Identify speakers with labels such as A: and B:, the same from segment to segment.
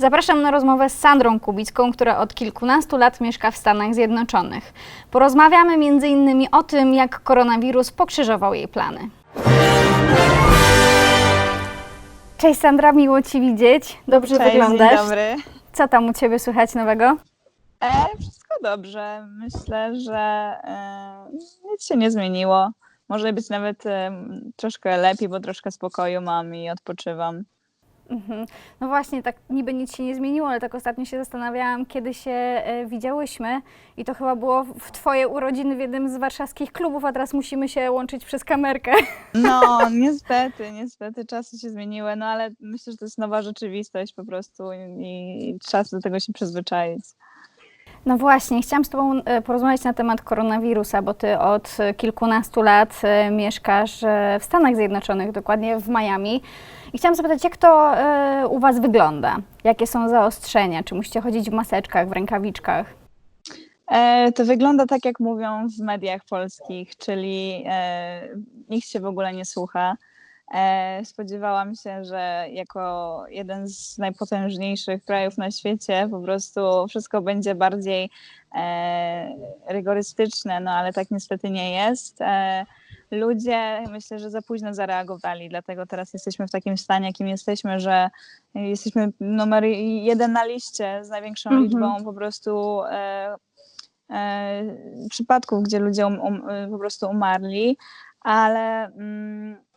A: Zapraszam na rozmowę z Sandrą Kubicką, która od kilkunastu lat mieszka w Stanach Zjednoczonych. Porozmawiamy m.in. o tym, jak koronawirus pokrzyżował jej plany. Cześć Sandra, miło Ci widzieć. Dobrze
B: Cześć,
A: wyglądasz.
B: Dzień dobry.
A: Co tam u Ciebie słychać nowego?
B: E, wszystko dobrze. Myślę, że e, nic się nie zmieniło. Może być nawet e, troszkę lepiej, bo troszkę spokoju mam i odpoczywam.
A: Mhm. No właśnie, tak niby nic się nie zmieniło, ale tak ostatnio się zastanawiałam, kiedy się e, widziałyśmy i to chyba było w Twoje urodziny w jednym z warszawskich klubów, a teraz musimy się łączyć przez kamerkę.
B: No, niestety, niestety czasy się zmieniły, no ale myślę, że to jest nowa rzeczywistość po prostu i, i czas do tego się przyzwyczaić.
A: No właśnie, chciałam z Tobą e, porozmawiać na temat koronawirusa, bo Ty od kilkunastu lat e, mieszkasz e, w Stanach Zjednoczonych, dokładnie w Miami. I chciałam zapytać, jak to u Was wygląda? Jakie są zaostrzenia? Czy musicie chodzić w maseczkach, w rękawiczkach?
B: To wygląda tak, jak mówią w mediach polskich, czyli nikt się w ogóle nie słucha. E, spodziewałam się, że jako jeden z najpotężniejszych krajów na świecie po prostu wszystko będzie bardziej e, rygorystyczne, no ale tak niestety nie jest. E, ludzie myślę, że za późno zareagowali, dlatego teraz jesteśmy w takim stanie, jakim jesteśmy, że jesteśmy numer jeden na liście z największą
A: Mhm.
B: liczbą po prostu przypadków, gdzie ludzie um, um, po prostu umarli, ale mm,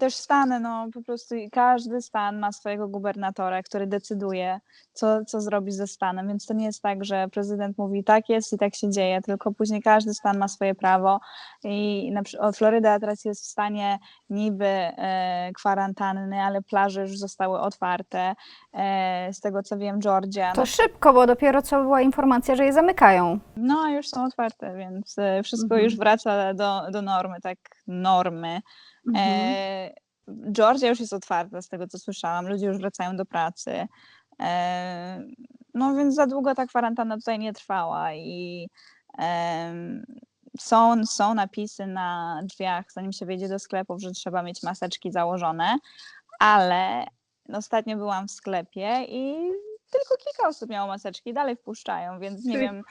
B: też Stany, no po prostu każdy stan ma swojego gubernatora, który decyduje, co, co zrobi ze stanem, więc to nie jest tak, że prezydent mówi tak jest i tak się dzieje, tylko później każdy stan ma swoje prawo i na przykład Floryda teraz jest w stanie niby e, kwarantanny, ale plaże już zostały otwarte, e, z tego co wiem Georgia,
A: To szybko, bo dopiero co była informacja, że je zamykają.
B: no, już są otwarte, więc e, wszystko
A: Mhm.
B: już wraca do, do normy, tak normy.
A: Mhm.
B: E, Georgia już jest otwarta, z tego co słyszałam, ludzie już wracają do pracy. E, no więc za długo ta kwarantanna tutaj nie trwała i są, są napisy na drzwiach, zanim się wejdzie do sklepów, że trzeba mieć maseczki założone, ale ostatnio byłam w sklepie i tylko kilka osób miało maseczki i dalej wpuszczają, więc nie wiem.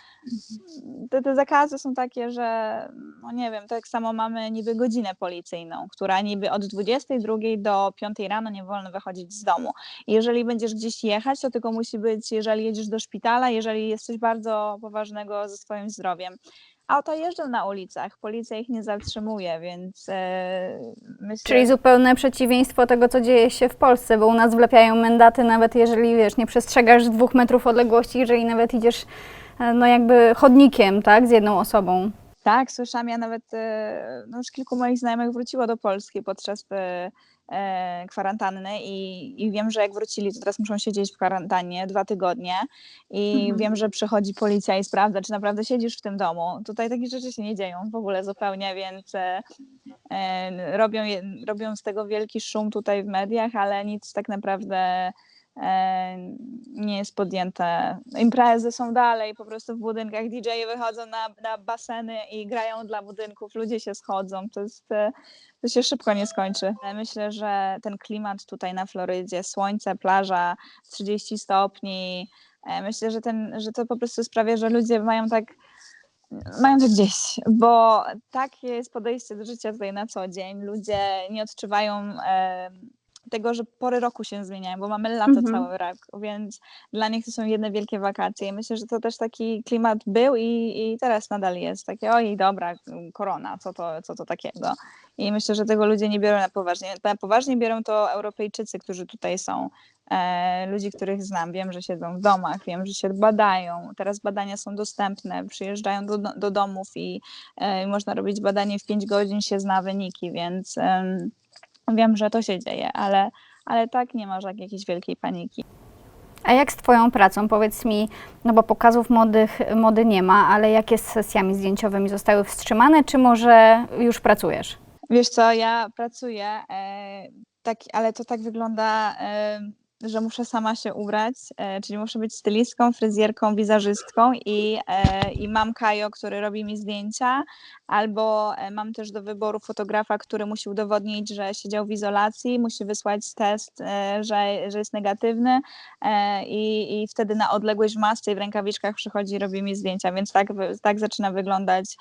B: Te, te zakazy są takie, że no nie wiem, tak samo mamy niby godzinę policyjną, która niby od 22 do 5 rano nie wolno wychodzić z domu. I jeżeli będziesz gdzieś jechać, to tylko musi być, jeżeli jedziesz do szpitala, jeżeli jest coś bardzo poważnego ze swoim zdrowiem. Auta jeżdżą na ulicach, policja ich nie zatrzymuje, więc e, myślę...
A: Czyli zupełne przeciwieństwo tego, co dzieje się w Polsce, bo u nas wlepiają mandaty, nawet jeżeli wiesz, nie przestrzegasz dwóch metrów odległości, jeżeli nawet idziesz e, no jakby chodnikiem, tak, z jedną osobą.
B: Tak, słyszałam, ja nawet, e, no już kilku moich znajomych wróciło do Polski podczas e, kwarantanny i, i wiem, że jak wrócili, to teraz muszą siedzieć w kwarantannie dwa tygodnie i
A: Mhm.
B: wiem, że przychodzi policja i sprawdza, czy naprawdę siedzisz w tym domu. Tutaj takie rzeczy się nie dzieją w ogóle zupełnie, więc e, e, robią, robią z tego wielki szum tutaj w mediach, ale nic tak naprawdę e, nie jest podjęte. Imprezy są dalej, po prostu w budynkach DJ wychodzą na, na baseny i grają dla budynków, ludzie się schodzą. To, jest, e, to się szybko nie skończy. E, Myślę, że ten klimat tutaj na Florydzie, słońce, plaża, 30 stopni, e, myślę, że, ten, że to po prostu sprawia, że ludzie mają tak mają to gdzieś, bo takie jest podejście do życia tutaj na co dzień. Ludzie nie odczuwają e, tego, że pory roku się zmieniają, bo mamy lato
A: Mhm.
B: cały rok, więc dla nich to są jedne wielkie wakacje. I myślę, że to też taki klimat był i, i teraz nadal jest. Takie, oj, dobra, korona, co to, co to takiego. I myślę, że tego ludzie nie biorą na poważnie. Na poważnie biorą to Europejczycy, którzy tutaj są. E, ludzi, których znam, wiem, że siedzą w domach, wiem, że się badają. Teraz badania są dostępne, przyjeżdżają do, do domów i e, można robić badanie w 5 godzin, się zna wyniki, więc em, wiem, że to się dzieje, ale, ale tak nie ma żadnej jakiejś wielkiej paniki.
A: A jak z Twoją pracą? Powiedz mi, no bo pokazów modych, mody nie ma, ale jak jest z sesjami zdjęciowymi? Zostały wstrzymane, czy może już pracujesz?
B: Wiesz co, ja pracuję, e, tak, ale to tak wygląda. E, że muszę sama się ubrać, e, czyli muszę być stylistką, fryzjerką, wizerzystką i, e, i mam Kajo, który robi mi zdjęcia, albo e, mam też do wyboru fotografa, który musi udowodnić, że siedział w izolacji, musi wysłać test, że, że jest negatywny i, i wtedy na odległość w masce i w rękawiczkach przychodzi i robi mi zdjęcia, więc tak, tak zaczyna wyglądać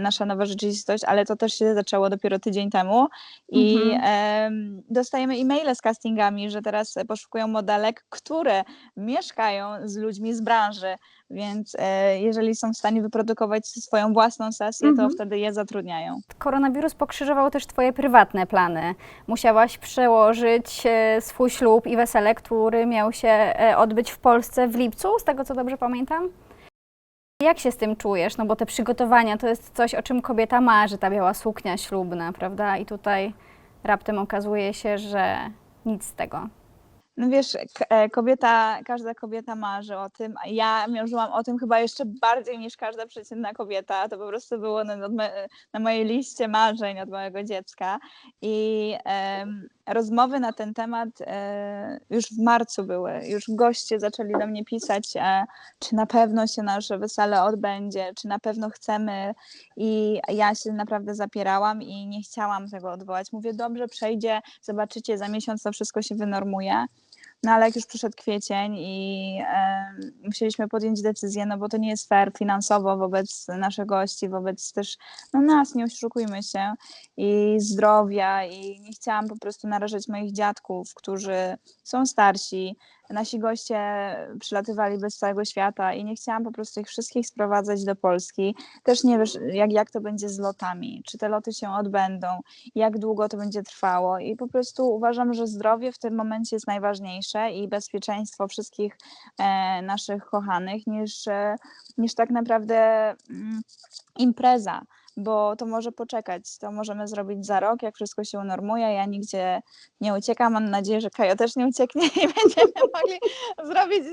B: nasza nowa rzeczywistość, ale to też się zaczęło dopiero tydzień temu i
A: Mhm.
B: em, dostajemy e-maile z castingami, że teraz poszukują modelek, które mieszkają z ludźmi z branży, więc e, jeżeli są w stanie wyprodukować swoją własną sesję,
A: Mhm.
B: to wtedy je zatrudniają.
A: Koronawirus pokrzyżował też Twoje prywatne plany. Musiałaś przełożyć e, swój ślub i wesele, który miał się e, odbyć w Polsce w lipcu, z tego co dobrze pamiętam. Jak się z tym czujesz? No bo te przygotowania to jest coś, o czym kobieta marzy, ta biała suknia ślubna, prawda? I tutaj raptem okazuje się, że nic z tego.
B: No wiesz, e, kobieta, każda kobieta marzy o tym, a ja marzyłam o tym chyba jeszcze bardziej niż każda przeciętna kobieta. To po prostu było na, na mojej liście marzeń od małego dziecka. I em, rozmowy na ten temat e, już w marcu były. Już goście zaczęli do mnie pisać, e, czy na pewno się nasze wesele odbędzie, czy na pewno chcemy. I ja się naprawdę zapierałam i nie chciałam tego odwołać. Mówię, dobrze, przejdzie, zobaczycie, za miesiąc to wszystko się wynormuje. No ale jak już przyszedł kwiecień i musieliśmy podjąć decyzję, no bo to nie jest fair finansowo wobec naszych gości, wobec też no nas, nie oszukujmy się, i zdrowia i nie chciałam po prostu narażać moich dziadków, którzy są starsi. Nasi goście przylatywali bez całego świata i nie chciałam po prostu ich wszystkich sprowadzać do Polski. Też nie wiesz, jak, jak to będzie z lotami, czy te loty się odbędą, jak długo to będzie trwało. I po prostu uważam, że zdrowie w tym momencie jest najważniejsze i bezpieczeństwo wszystkich e, naszych kochanych, niż, e, niż tak naprawdę mm, impreza. Bo to może poczekać, to możemy zrobić za rok, jak wszystko się unormuje. Ja nigdzie nie uciekam. Mam nadzieję, że Kajo też nie ucieknie i będziemy mogli zrobić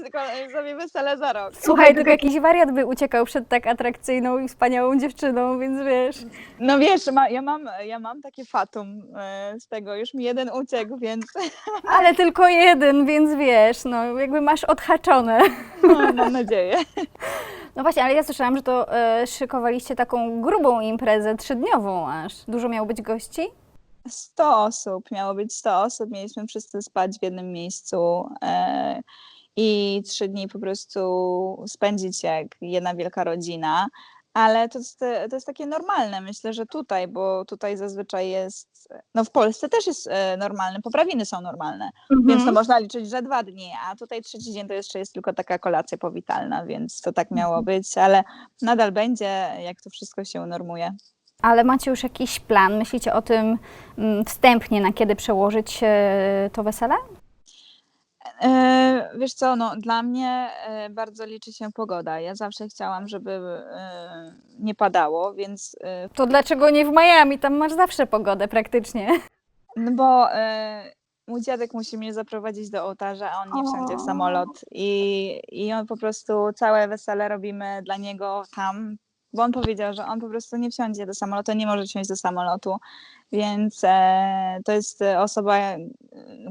B: sobie wesele za rok.
A: Słuchaj, tylko jakiś wariat by uciekał przed tak atrakcyjną i wspaniałą dziewczyną, więc wiesz.
B: No wiesz, ma, ja, mam, ja mam takie fatum e, z tego, już mi jeden uciekł, więc
A: Ale tylko jeden, więc wiesz, no jakby masz odhaczone.
B: no, mam nadzieję.
A: No właśnie, ale ja słyszałam, że to e, szykowaliście taką grubą imprezę, trzydniową aż. Dużo miało być gości?
B: 100 osób, miało być 100 osób, mieliśmy wszyscy spać w jednym miejscu e, i trzy dni po prostu spędzić jak jedna wielka rodzina. Ale to jest, to jest takie normalne, myślę, że tutaj, bo tutaj zazwyczaj jest, no w Polsce też jest e, normalne, poprawiny są normalne, więc to można liczyć, że dwa dni, a tutaj trzeci dzień to jeszcze jest tylko taka kolacja powitalna, więc to tak miało być, ale nadal będzie, jak to wszystko się unormuje.
A: Ale macie już jakiś plan? Myślicie o tym mm, wstępnie, na kiedy przełożyć e, to wesele?
B: E, Wiesz co, no dla mnie e, bardzo liczy się pogoda. Ja zawsze chciałam, żeby e, nie padało, więc
A: To dlaczego nie w Miami? Tam masz zawsze pogodę praktycznie.
B: no bo mój dziadek musi mnie zaprowadzić do ołtarza, a on nie wsiądzie w samolot i, i on po prostu całe wesele robimy dla niego tam, bo on powiedział, że on po prostu nie wsiądzie do samolotu, nie może wsiąść do samolotu, więc e, to jest osoba,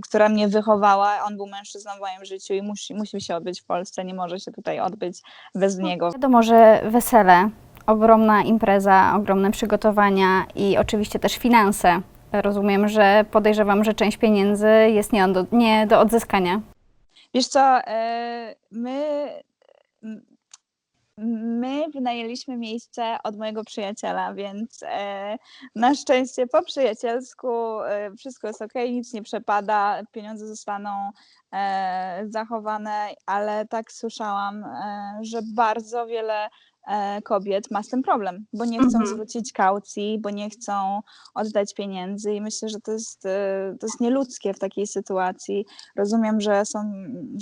B: która mnie wychowała, on był mężczyzną w moim życiu i musi, musi się odbyć w Polsce, nie może się tutaj odbyć bez niego.
A: Wiadomo, że wesele, ogromna impreza, ogromne przygotowania i oczywiście też finanse. Rozumiem, że podejrzewam, że część pieniędzy jest nie do, nie do odzyskania.
B: Wiesz co, e, my, my wynajęliśmy miejsce od mojego przyjaciela, więc e, na szczęście po przyjacielsku e, wszystko jest ok, nic nie przepada, pieniądze zostaną e, zachowane, ale tak słyszałam, że bardzo wiele kobiet ma z tym problem, bo nie chcą
A: Mhm.
B: zwrócić kaucji, bo nie chcą oddać pieniędzy i myślę, że to jest, e, to jest nieludzkie w takiej sytuacji. Rozumiem, że, są,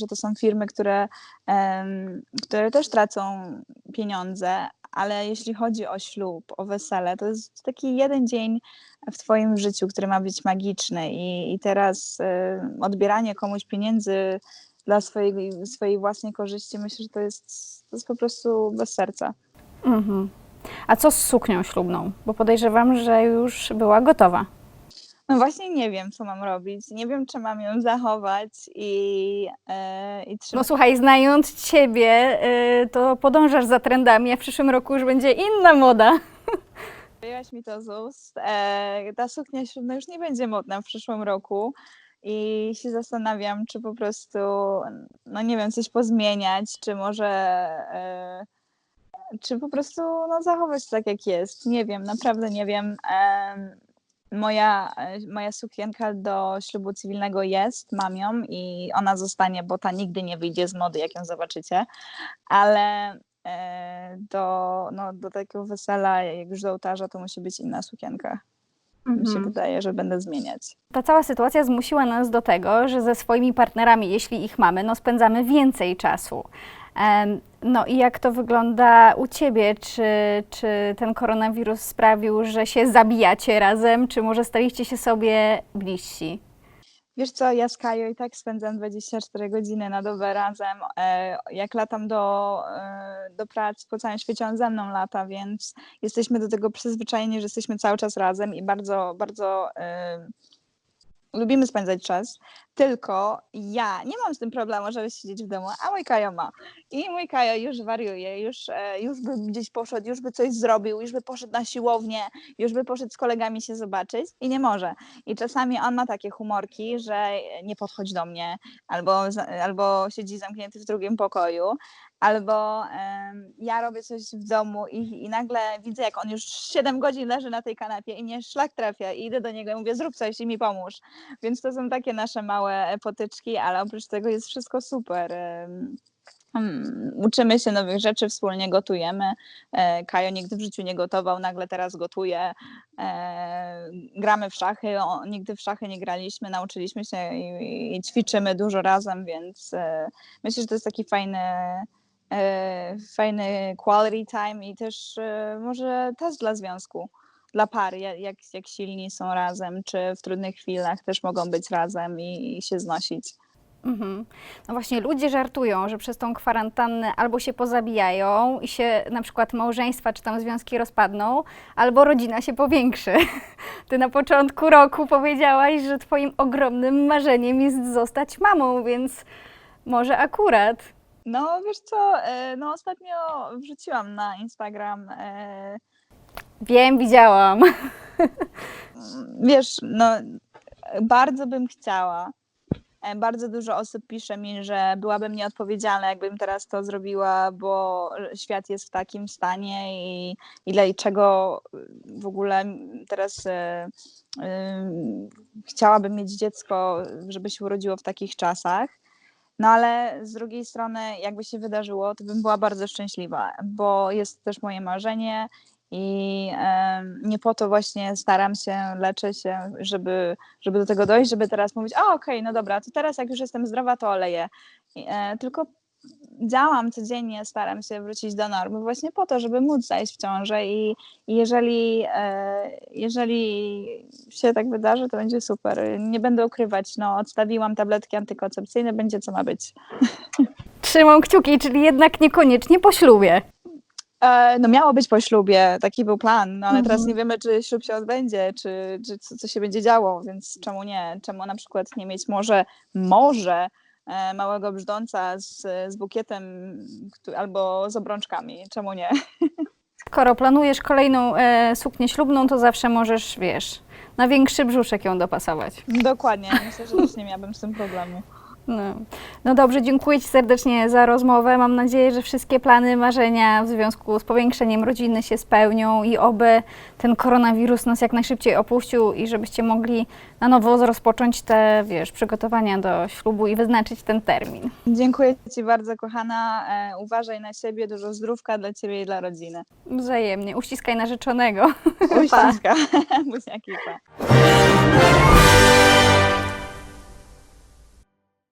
B: że to są firmy, które, które też tracą pieniądze, ale jeśli chodzi o ślub, o wesele, to jest taki jeden dzień w Twoim życiu, który ma być magiczny i, i teraz e, odbieranie komuś pieniędzy dla swojej, swojej własnej korzyści, myślę, że to jest, to jest po prostu bez serca.
A: Mhm. A co z suknią ślubną? Bo podejrzewam, że już była gotowa.
B: No właśnie nie wiem, co mam robić. Nie wiem, czy mam ją zachować i, e, i
A: No
B: trzymać.
A: słuchaj, znając Ciebie, y, to podążasz za trendami, a w przyszłym roku już będzie inna moda.
B: Wyjęłaś mi to z ust. E, ta suknia ślubna już nie będzie modna w przyszłym roku i się zastanawiam, czy po prostu, no nie wiem, coś pozmieniać, czy może, e, czy po prostu no, zachować tak, jak jest. Nie wiem, naprawdę nie wiem. Em, moja, moja sukienka do ślubu cywilnego jest, mam ją i ona zostanie, bo ta nigdy nie wyjdzie z mody, jak ją zobaczycie, ale e, do, no, do takiego wesela, jak już do ołtarza, to musi być inna sukienka. Mi się
A: Mhm.
B: wydaje, że będę zmieniać.
A: Ta cała sytuacja zmusiła nas do tego, że ze swoimi partnerami, jeśli ich mamy, no spędzamy więcej czasu. No i jak to wygląda u Ciebie? Czy, czy ten koronawirus sprawił, że się zabijacie razem, czy może staliście się sobie bliżsi?
B: Wiesz co, ja z Kajo i tak spędzam 24 godziny na dobę razem. E, Jak latam do, e, do pracy po całym świecie, on ze mną lata, więc jesteśmy do tego przyzwyczajeni, że jesteśmy cały czas razem i bardzo, bardzo e, lubimy spędzać czas. Tylko ja nie mam z tym problemu, żeby siedzieć w domu, a mój Kajo ma. I mój Kajo już wariuje, już, e, już by gdzieś poszedł, już by coś zrobił, już by poszedł na siłownię, już by poszedł z kolegami się zobaczyć i nie może. I czasami on ma takie humorki, że nie podchodź do mnie, albo, albo siedzi zamknięty w drugim pokoju, albo em, ja robię coś w domu i, i nagle widzę, jak on już 7 godzin leży na tej kanapie i mnie szlak trafia i idę do niego i mówię, zrób coś i mi pomóż. Więc to są takie nasze małe potyczki, ale oprócz tego jest wszystko super. Uczymy się nowych rzeczy, wspólnie gotujemy. E, Kajo nigdy w życiu nie gotował, nagle teraz gotuje. E, gramy w szachy, nigdy w szachy nie graliśmy, nauczyliśmy się i, ćwiczymy dużo razem, więc e, myślę, że to jest taki fajny, fajny quality time i też może test dla związku, dla pary, ja- jak, jak silni są razem, czy w trudnych chwilach też mogą być razem i, i się znosić.
A: Mhm. No właśnie, ludzie żartują, że przez tą kwarantannę albo się pozabijają i się na przykład małżeństwa czy tam związki rozpadną, albo rodzina się powiększy. Ty na początku roku powiedziałaś, że twoim ogromnym marzeniem jest zostać mamą, więc może akurat.
B: No wiesz co, e, no ostatnio wrzuciłam na Instagram, e,
A: Wiem, widziałam.
B: wiesz, no bardzo bym chciała. E, Bardzo dużo osób pisze mi, że byłabym nieodpowiedzialna, jakbym teraz to zrobiła, bo świat jest w takim stanie i, i dlaczego w ogóle teraz e, e, chciałabym mieć dziecko, żeby się urodziło w takich czasach. No ale z drugiej strony, jakby się wydarzyło, to bym była bardzo szczęśliwa, bo jest też moje marzenie i nie po to właśnie staram się, leczę się, żeby, żeby do tego dojść, żeby teraz mówić, a okej, no dobra, to teraz jak już jestem zdrowa, to oleję. E, tylko działam codziennie, staram się wrócić do normy właśnie po to, żeby móc zajść w ciążę i, i jeżeli, e, jeżeli się tak wydarzy, to będzie super. Nie będę ukrywać, no odstawiłam tabletki antykoncepcyjne, będzie co ma być.
A: Trzymam kciuki, czyli jednak niekoniecznie po ślubie.
B: E, no miało być po ślubie, taki był plan, no ale teraz
A: Mhm.
B: nie wiemy, czy ślub się odbędzie, czy, czy co, co się będzie działo, więc czemu nie? Czemu na przykład nie mieć może, może e, małego brzdąca z, z bukietem albo z obrączkami, czemu nie?
A: Skoro planujesz kolejną e, suknię ślubną, to zawsze możesz, wiesz, na większy brzuszek ją dopasować.
B: Dokładnie, myślę, że też nie miałabym z tym problemu.
A: No. no dobrze, dziękuję Ci serdecznie za rozmowę. Mam nadzieję, że wszystkie plany, marzenia w związku z powiększeniem rodziny się spełnią i oby ten koronawirus nas jak najszybciej opuścił i żebyście mogli na nowo rozpocząć te, wiesz, przygotowania do ślubu i wyznaczyć ten termin.
B: Dziękuję Ci bardzo, kochana. E, uważaj na siebie, dużo zdrówka dla Ciebie i dla rodziny.
A: Wzajemnie. Uściskaj narzeczonego.
B: Uściska. Buziaki, pa.